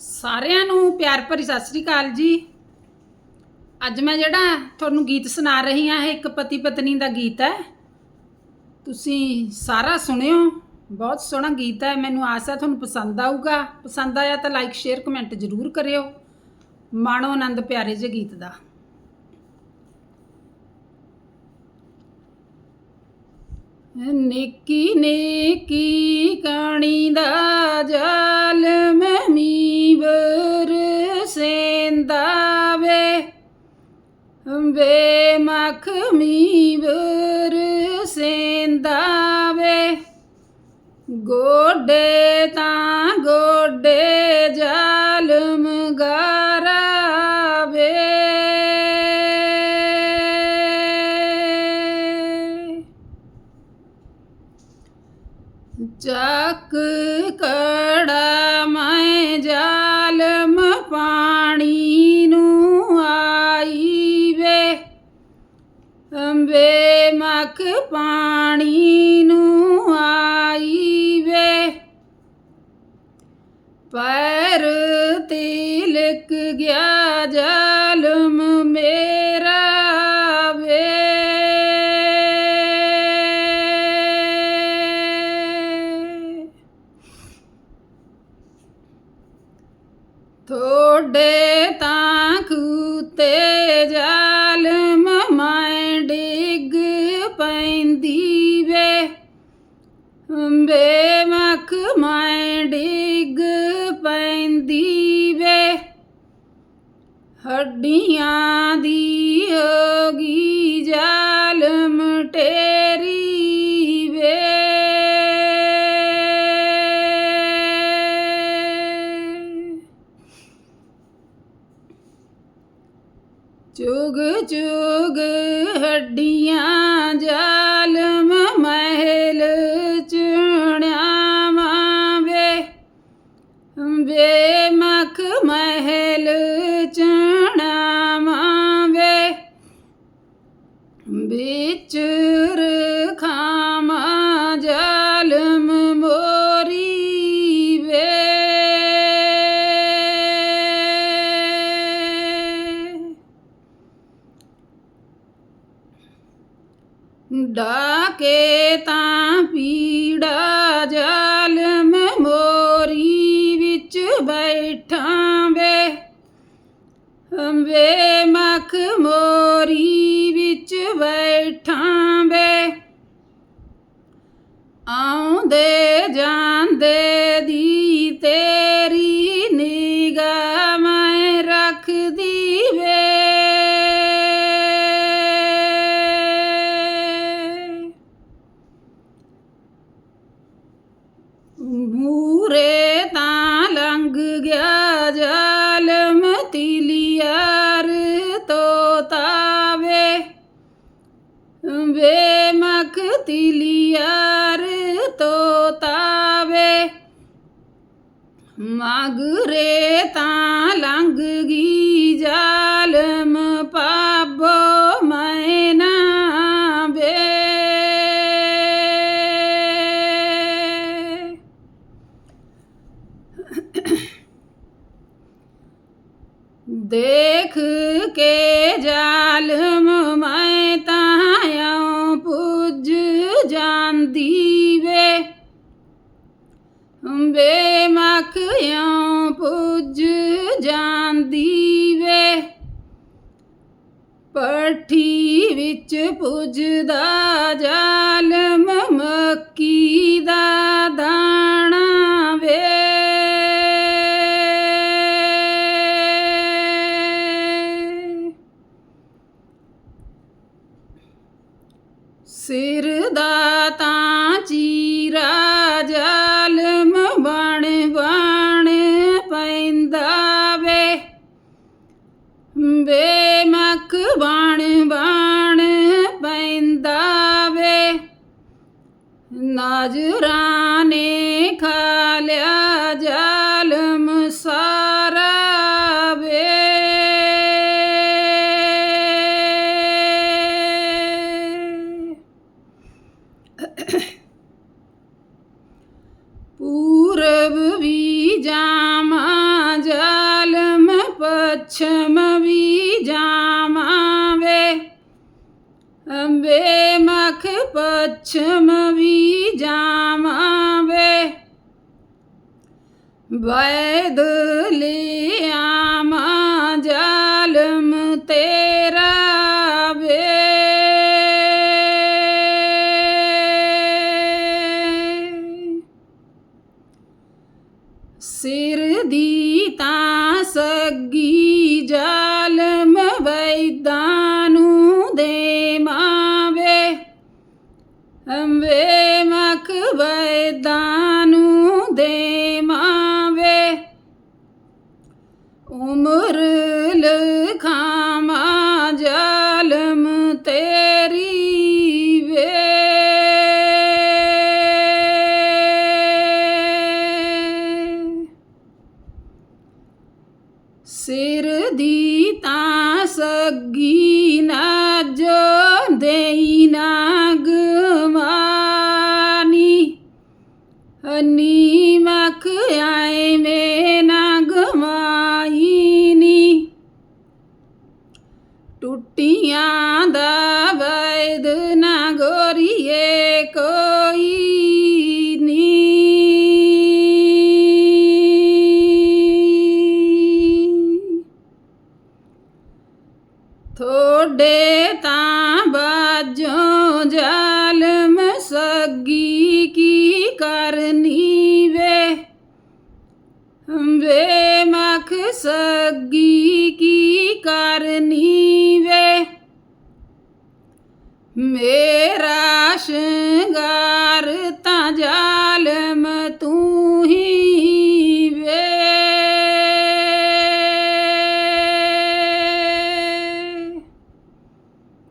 ਸਾਰਿਆਂ ਨੂੰ ਪਿਆਰ ਭਰੀ ਸਤਿ ਸ੍ਰੀ ਅਕਾਲ ਜੀ। ਅੱਜ ਮੈਂ ਜਿਹੜਾ ਤੁਹਾਨੂੰ ਗੀਤ ਸੁਣਾ ਰਹੀ ਹਾਂ, ਇਹ ਇੱਕ ਪਤੀ ਪਤਨੀ ਦਾ ਗੀਤ ਹੈ। ਤੁਸੀਂ ਸਾਰਾ ਸੁਣਿਓ, ਬਹੁਤ ਸੋਹਣਾ ਗੀਤ ਹੈ। ਮੈਨੂੰ ਆਸ ਹੈ ਤੁਹਾਨੂੰ ਪਸੰਦ ਆਊਗਾ। ਪਸੰਦ ਆਇਆ ਤਾਂ ਲਾਈਕ ਸ਼ੇਅਰ ਕਮੈਂਟ ਜ਼ਰੂਰ ਕਰਿਓ। ਮਾਣੋ ਆਨੰਦ ਪਿਆਰੇ ਜਿਹੇ ਗੀਤ ਦਾ। ਨਿੱਕੀ ਨੇਕੀ ਕਾਣੀ ਦਾ ਜਾਲ ਵੇ ਮਖਮੀ ਸੇਂਦਾ ਵੇ ਗੋਡੇ ਤਾਂ ਗੋਡੇ ਜਾਲਮ ਗਾਰਾਵੇ। ਚੱਕ ਕੜਾ ਅੰਬੇ ਮਖ ਪਾਣੀ ਨੂੰ ਆਈ ਵੇ ਪੈਰ ਤਿਲਕ ਗਿਆ ਜਾ ਹੱਡੀਆਂ ਦੀ ਹੋਗੀ ਜਾਲਮ ਟੇਰੀ ਵੇ। ਚੁਗ ਚੁਗ ਹੱਡੀਆਂ ਜਾਲਮ ਮਹਿਲ ਚੁਣਿਆ ਵੇ। ਵੇ ਮਖ ਮਹਿਲ ਡਾਕੇ ਤਾਂ ਪੀੜਾ ਜਾਲਮ ਮੋਰੀ ਵਿੱਚ ਬੈਠਾਂ ਵੇ। ਵੇ ਮਖ ਮੋਰੀ ਵਿੱਚ ਬੈਠਾਂ ਵੇ। ਆਉਂਦੇ ਮਖ ਤਿਲਿਆਰ ਮਗਰੇ ਤਾਂ ਲੰਘ ਗਈ ਜਾਲਮ ਪਾਬੋ ਮੈਨਾ ਵੇ। ਦੇਖ ਕੇ ਜਾਲਮ ਮੈਂ ਜਾਂਦੀ ਵੇ ਵੇ ਪੁੱਜ ਜਾਂਦੀ ਵੇ। ਪੱਠੀ ਵਿੱਚ ਪੁੱਜਦਾ ਜਾਲ। ਨਾਜਰਾਂ ਨੇ ਖਾ ਲਿਆ ਜਾਲਮ ਸਾਰਾ ਵੇ ਪੂਰਬ ਵੀ ਜਾਮਾ ਜਾ ਪਛਮ ਵੀ ਜਾਵਾਂ ਵੇ ਅੰਬੇ ਮਖ ਪਛਮ ਵੀ ਜਾਵਾਂ ਉਮਰ ਲਖਾਮਾ ਜਾਲਮ ਤੇਰੀ ਵੇ। ਸਿਰ ਦੀ ਤਾਂ ਸੱਗੀ ਨਾ ਜੋ ਦੇਈ ਨਾ ਗਵਾਨੀ ਹਨੀ ਸੱਗੀ ਕੀ ਕਰਨੀ ਵੇ? ਵੇ ਮਖ ਸੱਗੀ ਕੀ ਕਰਨੀ ਵੇ? ਮੇਰਾ ਸ਼